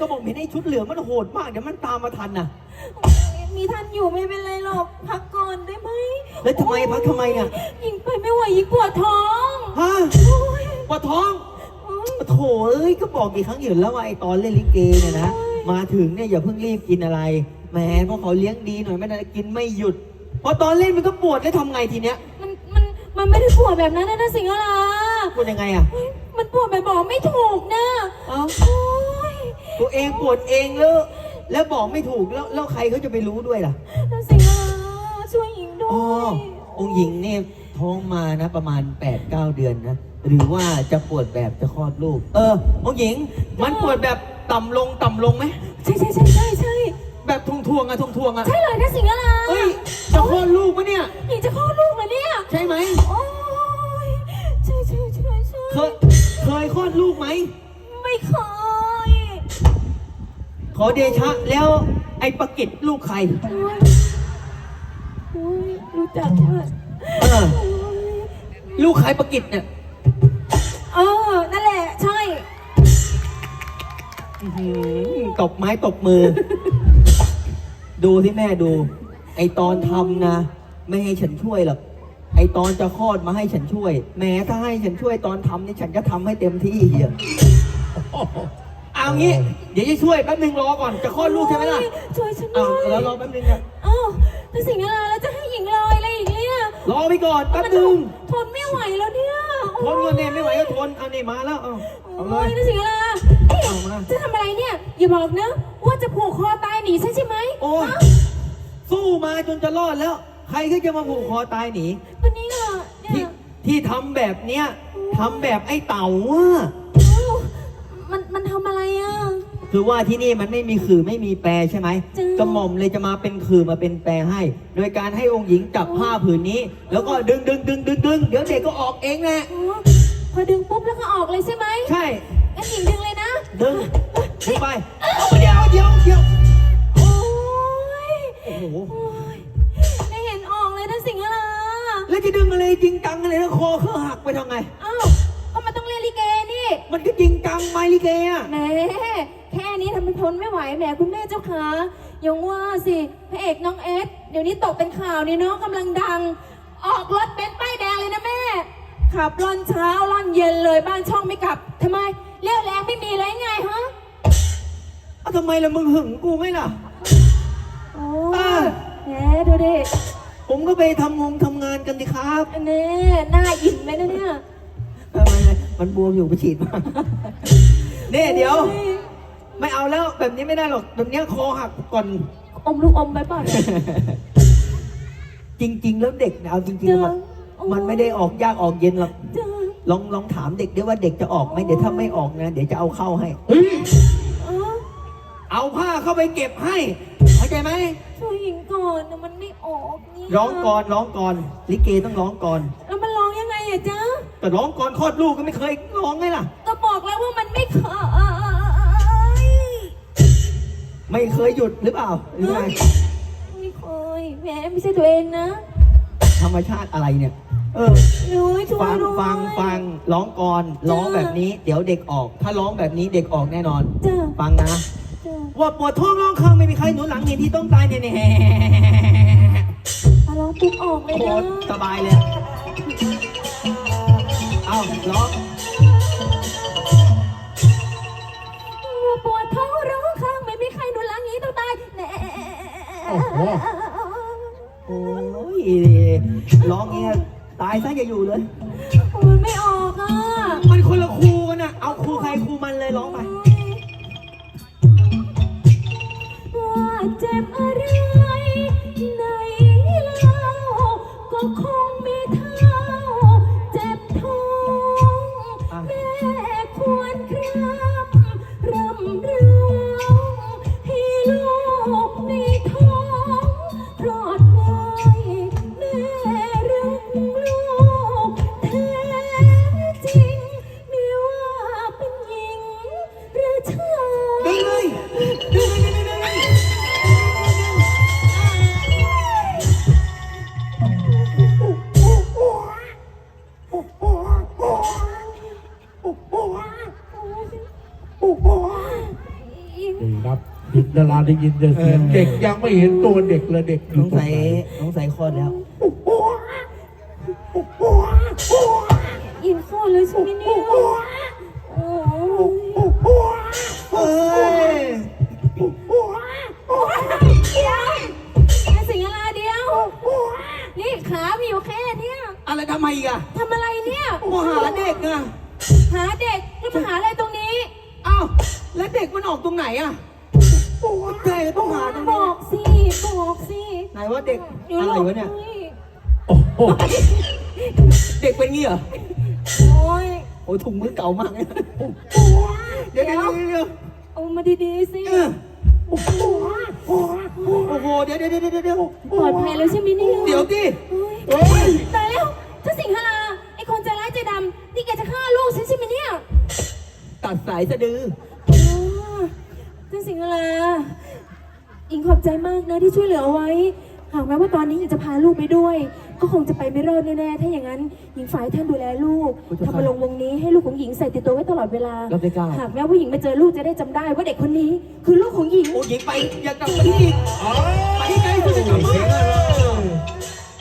ก็บอกเห็นไอ้ชุดเหลืองมันโหดมากเดี๋ยวมันตามมาทันน่ะ มีท่านอยู่ไม่เป็นไรหรอกพักก่อนได้ไหมแล้วทำไมพักทำไมเนี่ยยิงไปไม่ไหวยิงปวดท้องฮะโอ้ยปวดท้องโอ้ยโถเอ้ยก็บอกกี่ครั้งอยู่แล้วว่าไอ้ตอนเล่นลิเกเนี่ยนะมาถึงเนี่ยอย่าเพิ่งรีบกินอะไรแหมเพราะเขาเลี้ยงดีหน่อยไม่ได้กินไม่หยุดพอตอนเล่นมันก็ปวดแล้วทำไงทีเนี้ยมันมันมันไม่ได้ปวดแบบนั้นนะนะสิงห์ลาปวดยังไงอะเฮ้ยมันปวดแบบบอกไม่ถูกนะเอ้า โอ้ย ตัวเองปวดเองแล้ว แล้วบอกไม่ถูกแล้วแล้วใครเขาจะไปรู้ด้วยล่ะนะสิงห์ลาช่วยหญิงด้วอ๋อยองค์หญิงเนี่ยท้องมานะประมาณ 8-9 เดือนนะ หรือว่าจะปวดแบบจะคลอดลูก เออ องค์หญิง มันปวดแบบต่ำลงต่ำลงไหม ใช่ใช่ใช่ใช่ใช่แบบทวงทวงๆอะทวงทวงๆอะใช่เลยนะสิงห์ลาเฮ้ย จะคลอดลูกปะเนี่ย หญิงจะคลอดลูกเหรอเนี่ยใช่ไหม โอ้ยใช่ใช่ใช่ใช่เคยเคยคลอดลูกไหมไม่เคย ขอเดชะแล้วไอ้ประกิตลูกใครโอ้ยโอ้ยรู้จักใช่ไหมเออโอ้ยลูกใครประกิตเนี่ยเออ นั่นแหละ ใช่ อื้อหือตบไม้ตบมือ ดูที่แม่ดู ไอตอนทำนะ ไม่ให้ฉันช่วยหรอกไอตอนจะคลอดมาให้ฉันช่วยแม้ถ้าให้ฉันช่วยตอนทำนี่ฉันจะทำให้เต็มที่เฮีย เอางี้ เดี๋ยวจะช่วยแป๊บนึงรอก่อนจะคลอดลูกใช่ไหมล่ะช่วยฉันเอาด้วยแล้วรอแป๊บนึงนะเอ้าแล้วสิ่งอะไรแล้วจะให้หญิงลอยอะไรอีกเนี่ยรอไปก่อนแป๊บมันนึงทนไม่ไหวแล้วเนี่ยทนก่อนเนี่ยไม่ไหวก็ทนเอานี่มาแล้วเอาเอาเลโอ้ยยแล้วสิ่งอะไรเอามา จะทำอะไรเนี่ย อย่าบอกนะว่าจะผูกคอตายหนีใช่ใช่ไหมโอ้ยฮะสู้มาจนจะรอดแล้ว ใครก็จะมาผูกคอตายหนี วันนี้เหรอเนี่ที่ยที่ทำแบบเนี้ยทำแบบไอ้เต่าอะเอ้า มันมันทำอะไรอะ คือว่าที่นี่มันไม่มีขื่อไม่มีแปรใช่ไหมจริงกระหม่อมเลยจะมาเป็นขื่อมาเป็นแปรให้ โดยการให้องค์หญิงจับผ้าผืนนี้ แล้วก็ดึงดึงดึงดึงดึงเดี๋ยวเด็กก็ออกเองแหละอ๋อพอดึงปุ๊บแล้วก็ออกเลยใช่ไหมใช่งั้นหญิงดึงเลยนะ ดึงดึงไปเอาเดี๋ยวเดี๋ยวเดี๋ยวโอ้ยโอ้โหโอ้ยไม่เห็นออกเลยนะสิงห์อะไรแล้วจะดึงอะไรจริงจังอะไรแล้วคอเขาหักไปทำไง อ้าว มันก็จริงจังไมลิเกอะแหมแค่นี้ทำเป็นทนไม่ไหวแหมคุณแม่เจ้าขายังว่าสิพระเอกน้องเอสเดี๋ยวนี้ตกเป็นข่าวนี่เนาะกำลังดัง ออกรถเบนซ์ป้ายแดงเลยนะแม่ ขับร่อนเช้าร่อนเย็นเลยบ้านช่องไม่กลับทำไมเลี้ยวแรงไม่มีเลยไงฮะเอาทำไมล่ะมึงหึงกูไหมล่ะ โอ้อ่าแหมดูดิผมก็ไปทำงงทำงานกันดิครับ อันนี้หน้าอิ่มเลยนะเนี่ยทำไมมันบวมอยู่ไปฉีดมาเนี่ยเดี๋ยว ไม่เอาแล้วแบบนี้ไม่ได้หรอกแบบเนี้ยคอหักก่อน อมลูกอมไปเปล่าเนี่ยจริง ๆ แล้วเด็กเนี่ยเอาจริงเจอๆมันโอ้มันไม่ได้ออกยากออกเย็นหรอกเจอลองลองถามเด็กด้วยว่าเด็กจะออกไหมเดี๋ยวถ้าไม่ออกนะ เดี๋ยวจะเอาเข้าให้อ๋อเอาผ้าเข้าไปเก็บให้เข้าใจไหมช่วยหญิงก่อนนะมันไม่ออกเนี่ยร้องก่อนร้องก่อนลิเกต้องร้องก่อนแล้วมันร้องยังไงอะจ๊ะ แต่ร้องก่อนคลอดลูกก็ไม่เคยร้องไงล่ะ ก็บอกแล้วว่ามันไม่เคยไม่เคยหยุดหรือเปล่าหรือไงไม่เคยแหมไม่ใช่ตัวเองนะธรรมชาติอะไรเนี่ย เออนุ้ยช่วยฟังด้วยฟังฟังร้องก่อนร้องแบบนี้ เดี๋ยวเด็กออก ถ้าร้องแบบนี้เด็กออกแน่นอนจ้ะฟังนะจ้ะว่าปวดท้องร้องคางไม่มีใครหนุนหลังเห็นที่ต้องตายเนี่ยอะร้องปุ๊บออกเลโอ้ยโหนะสบายเลย เอาร้องว่าปวดท้องร้องข้างไม่มีใครหนุนหลังนี้ต้องตายแน่โอ้โห โอ้ยร้องเงี้ยตายซะอย่าอยู่เลยมันไม่ออกอะ มันคนละครูกันอะ เอาครูใครครูมันเลยร้องไป นี่ครับหินดาราได้ยินแต่เสียงเด็กยังไม่เห็นตัวเด็กเลยเด็กอน้ยู่องตรงใส่ไหนน้องใส่คลอดแล้วอินข้อเลยใช่ไหมเนี่ยโอ้ยเฮ้ยเดี๋ยวแม่สิงห์อะไรเดียว นี่ขามีอยู่แค่เนี้ยอะไรทำไมอีกอะทำอะไรเนี่ยมาหาเด็กอะหาเด็กแล้วมาหาอะไรตรงนี้ อ้าว แล้วเด็กมันออกตรงไหนอะแกก็ต้องหาตรงบนี้อกสิ บอกสิไหนว่าเด็กอยู่อะไรหลบวะเนี่ย โอ้โหเด็กเป็นงี้เหรอ โอ้ยโอ้ยถุงมือเก่ามากเนี่ยเดี๋ยวเดี๋ยวเดี๋ยวเอามาดีๆสิเออโอ้โห เดี๋ยวเดี๋ยวเดี๋ยวเดี๋ยวเดี๋ยวปลอดภัยแล้วใช่ไหมเนี่ยเดี๋ยวดิ เฮ้ยตาย ตัดสายสะดืออ๋อท่านสิงหราอิงขอบใจมากนะที่ช่วยเหลือเอาไว้ หากแม้ว่าตอนนี้อิงจะพาลูกไปด้วย ก็คงจะไปไม่รอดแน่ๆ ถ้าอย่างนั้นหญิงฝ่ายท่านดูแลลูกพุทธเจ้าทำมาลงวงนี้ให้ลูกของหญิงใส่ติดตัวไว้ตลอดเวลา รับได้เก้าหากแม้ว่าหญิงมาเจอลูกจะได้จำได้ว่าเด็กคนนี้ คือลูกของหญิง โอ้ยหญิงไปอย่ากลับไปอีกไปไกลที่จะกลับมา